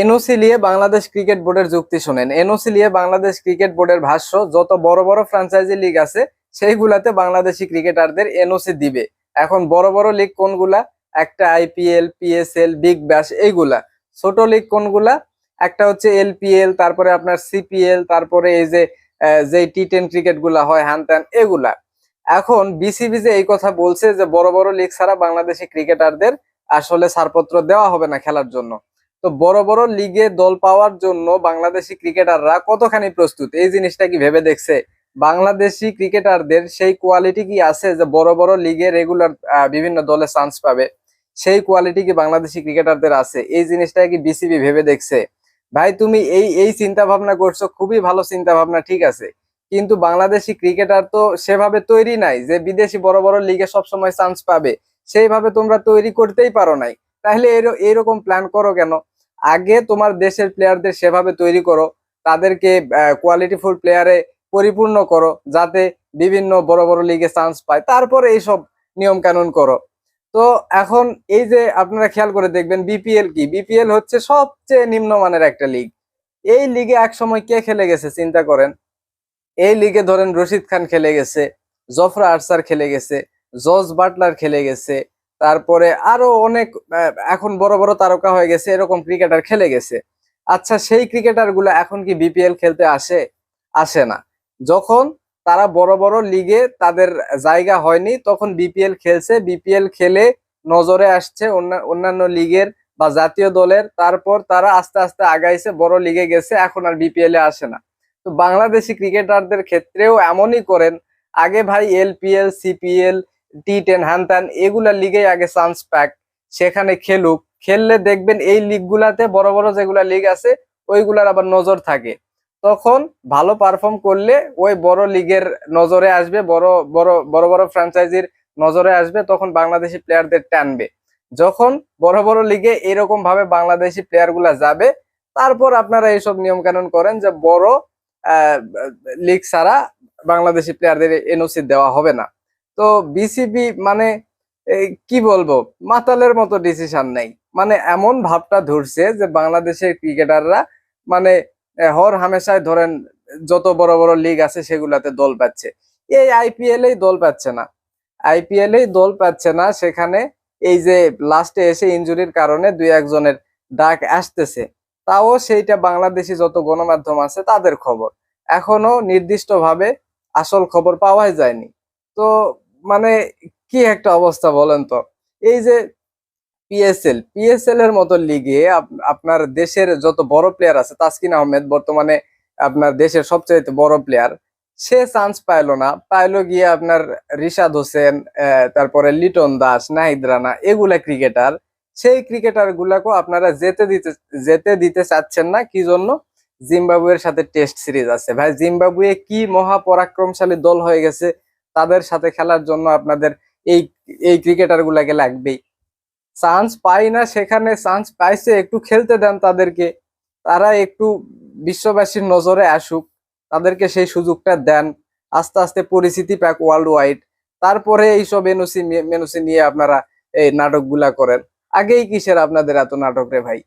NOC নিয়ে Bangladesh cricket বোর্ডের যুক্তি শুনেন। এনওসি নিয়ে বাংলাদেশ ক্রিকেট বোর্ডের ভাষ্য, যত বড় বড় ফ্র্যাঞ্চাইজি লিগ আছে, সেইগুলাতে বাংলাদেশি ক্রিকেটারদের এনওসি দিবে। এখন বড় বড় লিগ কোনগুলা? একটা আইপিএল পিএসএল বিগ ব্যাশ এইগুলা। ছোট লিগ কোনগুলা? একটা হচ্ছে এলপিএল তারপরে আপনার সিপিএল তারপরে এই যে যে টি টেন ক্রিকেটগুলা হয় হ্যান এগুলা। এখন বিসিবি যে এই কথা বলছে যে বড় বড় লিগ ছাড়া বাংলাদেশি ক্রিকেটারদের আসলে ছাড়পত্র দেওয়া হবে না খেলার জন্য। তো বড় বড় লিগে দল পাওয়ার জন্য বাংলাদেশি ক্রিকেটাররা কতখানি প্রস্তুত? এই জিনিসটা কি ভেবে দেখছে? বাংলাদেশি ক্রিকেটারদের সেই কোয়ালিটি কি আছে যে বড় বড় লিগে রেগুলার বিভিন্ন দলে চান্স পাবে? সেই কোয়ালিটি কি বাংলাদেশি ক্রিকেটারদের আছে? এই জিনিসটা কি বিসিবি ভেবে দেখছে? ভাই, তুমি এই এই চিন্তা ভাবনা করছ, খুবই ভালো চিন্তা ভাবনা ঠিক আছে। কিন্তু বাংলাদেশি ক্রিকেটার তো সেভাবে তৈরি নাই যে বিদেশি বড় বড় লিগে সবসময় চান্স পাবে। সেইভাবে তোমরা তৈরি করতেই পারো নাই। তাহলে এরকম প্ল্যান করো কেন? আগে তোমার দেশের প্লেয়ারদের সেভাবে তৈরি করো, তাদেরকে কোয়ালিটিফুল প্লেয়ারে পরিপূর্ণ করো, যাতে বিভিন্ন বড় বড় লিগে চান্স পায়। তারপরে এইসব নিয়ম কানুন করো। তো এখন এই যে আপনারা খেয়াল করে দেখবেন বিপিএল কি? বিপিএল হচ্ছে সবচেয়ে নিম্নমানের একটা লিগ এই লিগে এক সময় কে খেলে গেছে, চিন্তা করেন? এই লিগে ধরেন রশিদ খান খেলে গেছে, জফরা আরসার খেলে গেছে, জজ বাটলার খেলে গেছে তারপরে আরও অনেক এখন বড় বড় তারকা হয়ে গেছে, এরকম ক্রিকেটার খেলে গেছে। আচ্ছা সেই ক্রিকেটারগুলো এখন কি বিপিএল খেলতে আসে? আসে না। যখন তারা বড় বড় লিগে তাদের জায়গা হয়নি, তখন বিপিএল খেলছে। বিপিএল খেলে নজরে আসছে অন্য- অন্যান্য লিগের বা জাতীয় দলের। তারপর তারা আস্তে আস্তে আগাইছে, বড় লিগে গেছে, এখন আর বিপিএল এ আসে না। তো বাংলাদেশি ক্রিকেটারদের ক্ষেত্রেও এমনই করেন। আগে ভাই এলপিএল সিপিএল টি টেন হ্যান ত্যান এগুলা লিগে আগে চান্স প্যাক সেখানে খেলুক। খেললে দেখবেন এই লিগগুলাতে বড় বড় যেগুলা লিগ আছে, ওইগুলার আবার নজর থাকে। তখন ভালো পারফর্ম করলে ওই বড় লিগের নজরে আসবে, বড় বড় বড় বড় ফ্র্যাঞ্চাইজির নজরে আসবে, তখন বাংলাদেশি প্লেয়ারদের টানবে। যখন বড় বড় লিগে এরকম ভাবে বাংলাদেশি প্লেয়ারগুলা যাবে, তারপর আপনারা এইসব নিয়ম কানুন করেন যে বড় লিগ ছাড়া বাংলাদেশি প্লেয়ারদের এনওসি দেওয়া হবে না। তো বিসিবি মানে কি বলব? মাতালের মতো ডিসিশন নেই। মানে এমন ভাবটা ধরছে যে বাংলাদেশের ক্রিকেটাররা মানে হর হামেশায় ধরেন যত বড় বড় লিগ আছে সেগুলাতে দল পাচ্ছে। এই আইপিএল এই দল পাচ্ছে না। আইপিএল এই দল পাচ্ছে না সেখানে এই যে লাস্টে এসে ইনজুরির কারণে দুই একজনের ডাক আসতেছে। তাও সেইটা বাংলাদেশি যত গণমাধ্যম আছে তাদের খবর। এখনও নির্দিষ্টভাবে আসল খবর পাওয়াই যায়নি। তো মানে কি একটা অবস্থা বলেন তো? এই যে পিএসএল পিএসএল এর মতো লিগে আপনার দেশের যত বড় প্লেয়ার আছে, তাসকিন আহমেদ বর্তমানে আপনার দেশের সবচেয়ে বড় প্লেয়ার সে চান্স পাইলো না। পাইলো গিয়ে আপনার রিশাদ হোসেন তারপরে লিটন দাস, নাহিদ রানা, এগুলা ক্রিকেটার সেই ক্রিকেটার গুলাকেও আপনারা যেতে দিতে যেতে দিতে চাচ্ছেন না। কি জন্য? জিম্বাবুয়ের সাথে টেস্ট সিরিজ আছে। ভাই, জিম্বাবুয়ে কি মহা পরাক্রমশালী দল হয়ে গেছে তাদের সাথে খেলার জন্য আপনাদের এই এই ক্রিকেটার গুলাকে লাগবেই। চান্স পাই না সেখানে চান্স পাইছে, একটু খেলতে দেন তাদেরকে। তারা একটু বিশ্ববাসীর নজরে আসুক, তাদেরকে সেই সুযোগটা দেন। আস্তে আস্তে পরিচিতি পাক ওয়ার্ল্ড ওয়াইড তারপরে এইসব এনওসি মেনুসি নিয়ে আপনারা এই নাটকগুলা করেন। আগেই কিসের আপনাদের এত নাটক রে ভাই?